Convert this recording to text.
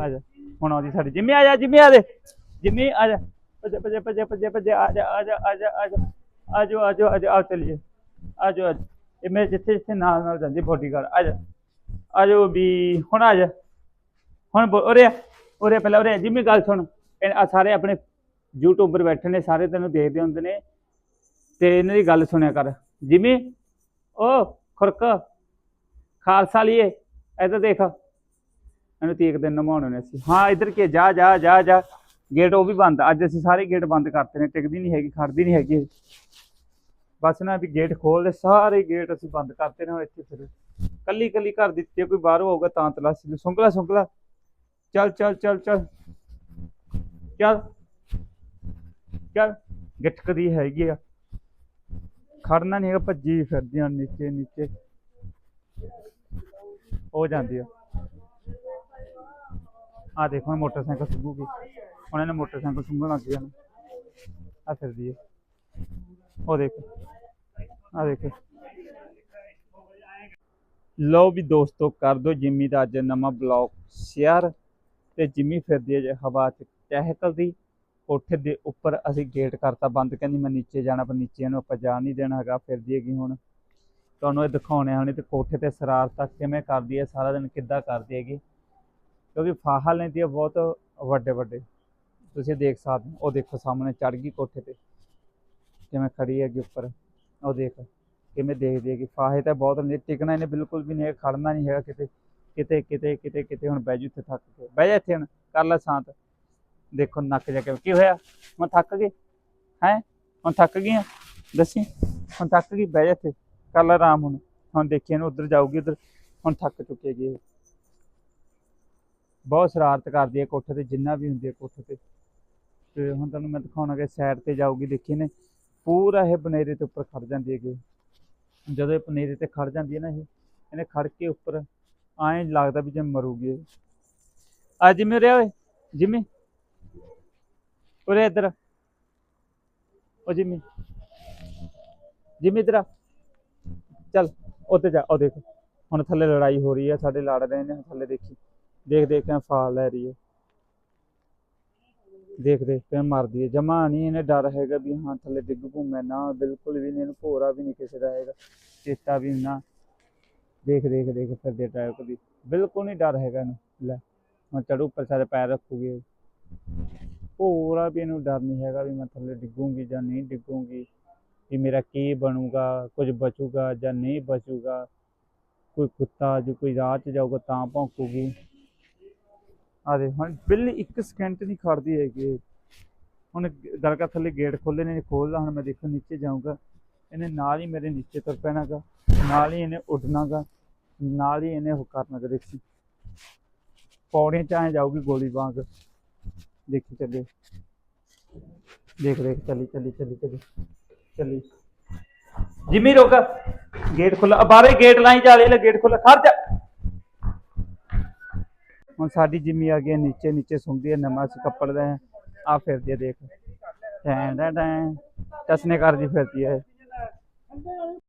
ਆ ਜਾ। ਹੁਣ ਆਉਂਦੀ ਸਾਡੀ। ਜਿੰਮੀ ਆ ਜਾ ਜਿੰਮੀ ਆ ਦੇ। ਜਿੰਮੀ ਆ ਜਾ। ਭੱਜੇ ਭੱਜੇ ਭੱਜੇ ਭੱਜੇ ਭੱਜੇ ਆ ਜਾ ਆ ਜਾ ਆ ਜਾ ਆ ਜਾ। ਆ ਜਾ ਆ ਜਾ ਆ ਜਾ। ਆ ਚੱਲੀਏ ਆ ਜਾ ਇਹ ਮੇਰੇ ਜਿੱਥੇ ਜਿੱਥੇ ਨਾਲ ਨਾਲ ਜਾਂਦੀ ਬੋਡੀਗਾਰਡ। ਆ ਜਾ। ਆ ਜਾ ਵੀ ਹੁਣ ਆ ਜਾ। ਹੁਣ ਉਰੇ ਉਰੇ ਪਹਿਲਾਂ ਉਰੇ ਆ, ਜਿੰਮੀ ਗੱਲ ਸੁਣ। ਇਹ ਆ ਸਾਰੇ ਆਪਣੇ ਯੂਟਿਊਬਰ ਬੈਠੇ ਨੇ ਸਾਰੇ ਤੈਨੂੰ ਦੇਖਦੇ ਹੁੰਦੇ ਨੇ। ਤੇ ਇਹਨਾਂ ਦੀ ਗੱਲ ਸੁਣਿਆ ਕਰ। ਜਿੰਮੀ ਓ ਖੁਰਕ। ਖਾਲਸਾ ਲਈਏ ਇੱਧਰ ਦੇਖ। ਇਹਨੂੰ ਤੀਕ ਦਿਨ ਨਮਾਉਣੇ ਨੇ ਅਸੀਂ ਹਾਂ, ਇੱਧਰ ਕੇ ਜਾ ਜਾ ਜਾ ਜਾ। ਗੇਟ ਉਹ ਵੀ ਬੰਦ। ਅੱਜ ਅਸੀਂ ਸਾਰੇ ਗੇਟ ਬੰਦ ਕਰਤੇ ਨੇ। ਟਿਕਦੀ ਨਹੀਂ ਹੈਗੀ ਖੜਦੀ ਨਹੀਂ ਹੈਗੀ। ਬਸ ਨਾ ਵੀ ਗੇਟ ਖੋਲ ਦੇ। ਸਾਰੇ ਗੇਟ ਅਸੀਂ ਬੰਦ ਕਰਤੇ ਨੇ ਹੁਣ ਇੱਥੇ ਫਿਰ। ਕੱਲੀ ਕੱਲੀ ਘਰ ਦੀ ਜੇ ਕੋਈ ਬਾਹਰੋਂ ਆਊਗਾ ਤਾਂ ਤਲਾਸ਼ੀ ਸੁੰਗਲਾ ਸੁੰਗਲਾ। ਚੱਲ ਚੱਲ ਚੱਲ ਚੱਲ। ਚੱਲ। ਚੱਲ। ਗਿਟਕਦੀ ਹੈਗੀ ਆ। ਖੜਨਾ ਨਹੀਂ ਹੈਗਾ, ਭੱਜੀ ਫਿਰਦੀ ਨੀਚੇ ਨੀਚੇ। ਹੋ ਜਾਂਦੀ ਆ। ਆ ਦੇਖੋ ਮੋਟਰਸਾਈਕਲ ਸੁੰਘੂਗੀ ਉਹਨਾਂ ਨੇ ਮੋਟਰਸਾਈਕਲ ਸੁੰਘਣ ਲੱਗ ਗਿਆ ਆ ਫਿਰਦੀ ਹੈ ਉਹ ਦੇਖੋ ਆ ਦੇਖੋ। ਲਓ ਵੀ ਦੋਸਤੋ, ਕਰ ਦਿਓ ਜਿੰਮੀ ਦਾ ਅੱਜ ਨਵਾਂ ਬਲੌਗ ਸ਼ੇਅਰ। ਤੇ ਜਿੰਮੀ ਫਿਰਦੀ ਹੈ ਜੇ ਹਵਾ 'ਚ ਚਹਿਕਦੀ ਕੋਠੇ ਦੇ ਉੱਪਰ ਅਸੀਂ ਗੇਟ ਕਰਤਾ ਬੰਦ। ਕਹਿੰਦੀ ਮੈਂ ਨੀਚੇ ਜਾਣਾ, ਪਰ ਨੀਚੇ ਨੂੰ ਆਪਾਂ ਜਾ ਨਹੀਂ ਦੇਣਾ ਹੈਗਾ, ਫਿਰਦੀ ਹੈਗੀ ਹੁਣ। ਤੁਹਾਨੂੰ ਇਹ ਦਿਖਾਉਣੇ ਹੁਣ ਤੇ ਕੋਠੇ ਤੇ ਸਰਾਰਤਾ ਕਿਵੇਂ ਕਰਦੀ ਹੈ, ਸਾਰਾ ਦਿਨ ਕਿੱਦਾਂ ਕਰਦੀ ਹੈਗੀ। ਕਿਉਂਕਿ ਫਾਹਾ ਲੈਂਦੀ ਹੈ ਬਹੁਤ ਵੱਡੇ ਵੱਡੇ ਤੁਸੀਂ ਦੇਖ ਸਕਦੇ ਹੋ ਉਹ ਦੇਖੋ ਸਾਹਮਣੇ ਚੜ ਗਈ ਕੋਠੇ ਤੇ ਕਿਵੇਂ ਖੜੀ ਹੈਗੀ ਉੱਪਰ ਉਹ ਦੇਖ ਕਿਵੇਂ ਦੇਖਦੀ ਹੈਗੀ ਫਾਹੇ ਤਾਂ ਬਹੁਤ ਨੇ ਟਿਕਣਾ ਇਹਨੇ ਬਿਲਕੁਲ ਵੀ ਨਹੀਂ ਹੈ ਖੜਨਾ ਨਹੀਂ ਹੈਗਾ ਕਿਤੇ ਕਿਤੇ ਕਿਤੇ ਕਿਤੇ ਕਿਤੇ ਹੁਣ ਬਹਿ ਜੂ ਇੱਥੇ ਥੱਕ ਕੇ ਬਹਿ ਜਾ ਇੱਥੇ ਹੁਣ ਕਰ ਲੈ ਸ਼ਾਂਤ ਦੇਖੋ ਨੱਕ ਜਾ ਕੇ ਕੀ ਹੋਇਆ ਮੈਂ ਥੱਕ ਗਈ ਹੈ ਹੁਣ ਥੱਕ ਗਈ ਆ ਦੱਸੀ ਹੁਣ ਥੱਕ ਗਈ ਬਹਿ ਜਾ ਇੱਥੇ ਕਰ ਲੈ ਆਰਾਮ ਹੁਣ ਹੁਣ ਦੇਖੀ ਇਹਨੂੰ ਉੱਧਰ ਜਾਊਗੀ ਉੱਧਰ ਹੁਣ ਥੱਕ ਚੁੱਕੇਗੀ ਇਹ ਬਹੁਤ ਸ਼ਰਾਰਤ ਕਰਦੀ ਹੈ ਕੋਠੇ ਤੇ, ਜਿੰਨਾ ਵੀ ਹੁੰਦੀ ਹੈ ਕੋਠੇ ਤੇ। ਤੇ ਹੁਣ ਤੁਹਾਨੂੰ ਮੈਂ ਦਿਖਾਉਣਾ ਕਿ ਸਾਈਡ ਤੇ ਜਾਊਗੀ, ਦੇਖੀ ਨੇ ਪੂਰਾ ਇਹ ਬਨੇਰੇ ਤੇ ਉੱਪਰ ਖੜ ਜਾਂਦੀ ਹੈਗੀ। ਜਦੋਂ ਇਹ ਬਨੇਰੇ ਤੇ ਖੜ ਜਾਂਦੀ ਹੈ ਨਾ ਇਹ, ਇਹਨੇ ਖੜ ਕੇ ਉੱਪਰ ਐਂ ਲੱਗਦਾ ਵੀ ਜਿਵੇਂ ਮਰੂਗੀ ਆ ਜਿਵੇਂ ਰਿਹਾ ਓਏ, ਜਿੰਮੀ। ਉਰੇ ਇੱਧਰ ਉਹ ਜਿੰਮੀ। ਜਿੰਮੀ ਇੱਧਰ ਚੱਲ ਉੱਤੇ ਜਾ, ਉਹ ਦੇਖ। ਹੁਣ ਥੱਲੇ ਲੜਾਈ ਹੋ ਰਹੀ ਹੈ, ਸਾਡੇ ਲੜ ਰਹੇ ਨੇ, ਥੱਲੇ ਦੇਖੀ। ਦੇਖ ਦੇਖ ਕੇ ਫਾਲ ਲੈ ਰਹੀ ਹੈ। ਦੇਖ ਦੇਖ ਕੇ ਮਰਦੀ ਹੈ। ਜਮਾ ਨਹੀਂ ਇਹਨੇ ਡਰ ਹੈਗਾ ਵੀ ਹਾਂ ਥੱਲੇ ਡਿੱਗ ਪੂ ਮੈਂ ਨਾ, ਬਿਲਕੁਲ ਵੀ ਨਹੀਂ, ਇਹਨੂੰ ਭੋਰਾ ਵੀ ਨਹੀਂ ਕਿਸੇ ਦਾ ਹੈਗਾ। ਚੇਤਾ ਵੀ ਨਾ। ਦੇਖ ਦੇਖ ਦੇਖ ਫਿਰਦੇ ਟਾਇਪ ਦੀ ਬਿਲਕੁਲ ਨਹੀਂ ਡਰ ਹੈਗਾ ਇਹਨੂੰ। ਲੈ, ਹੁਣ ਚੜੂ ਉੱਪਰ ਸਾਰੇ ਪੈਰ ਰੱਖੂਗੀ। ਭੋਰਾ ਵੀ ਇਹਨੂੰ ਡਰ ਨਹੀਂ ਹੈਗਾ ਵੀ ਮੈਂ ਥੱਲੇ ਡਿੱਗੂਗੀ ਜਾਂ ਨਹੀਂ ਡਿੱਗੂਗੀ। ਵੀ ਮੇਰਾ ਕੀ ਬਣੂਗਾ, ਕੁਝ ਬਚੂਗਾ ਜਾਂ ਨਹੀਂ ਬਚੂਗਾ। ਕੋਈ ਕੁੱਤਾ ਜੋ ਕੋਈ ਰਾਹ 'ਚ ਜਾਊਗਾ ਤਾਂ ਭੌਂਕੂਗੀ। ਆ ਦੇ, ਹੁਣ ਬਿੱਲੀ ਇੱਕ ਸਕਿੰਟ ਨਹੀਂ ਖੜਦੀ ਹੈਗੀ ਇਹ। ਹੁਣ ਦਰਗਾ ਥੱਲੇ ਗੇਟ ਖੋਲੇ ਨੇ ਖੋਲਦਾ ਹੁਣ ਮੈਂ ਦੇਖੋ ਨੀਚੇ ਜਾਊਂਗਾ। ਇਹਨੇ ਨਾਲ ਹੀ ਮੇਰੇ ਨੀਚੇ ਤੁਰ ਪੈਣਾਗਾ, ਨਾਲ ਹੀ ਇਹਨੇ ਉੱਡਣਾਗਾ, ਨਾਲ ਹੀ ਇਹਨੇ ਉਹ ਕਰਨਾਗਾ, ਦੇਖੀ। ਪੌੜੀਆਂ ਚ ਐਂ ਜਾਊਗੀ ਗੋਲੀ ਵਾਂਗ। ਦੇਖੀ ਚੱਲੇ। ਦੇਖ ਦੇਖ, ਚੱਲੀ ਚੱਲੀ ਚੱਲੀ ਚੱਲੀ ਚੱਲੀ। ਜਿਮੀ ਰੁਕ। ਗੇਟ ਖੁੱਲਾ ਬਾਰੇ ਗੇਟ ਲਾਈ ਜਾ ਲੈ ਗੇਟ ਖੁੱਲਾ ਖੜ ਜਾ। ਹੁਣ ਸਾਡੀ ਜਿੰਮੀ ਆ ਗਈ ਨੀਚੇ ਨੀਚੇ ਸੁੰਦੀ ਹੈ, ਨਵਾਂ ਅਸੀਂ ਕੱਪੜ ਦੇ ਆ ਫਿਰਦੀ ਹੈ ਦੇਖ। ਟੈਂ ਟੈਂ ਟੈਂ ਟਸਨੇ ਕਰਦੀ ਫਿਰਦੀ ਹੈ।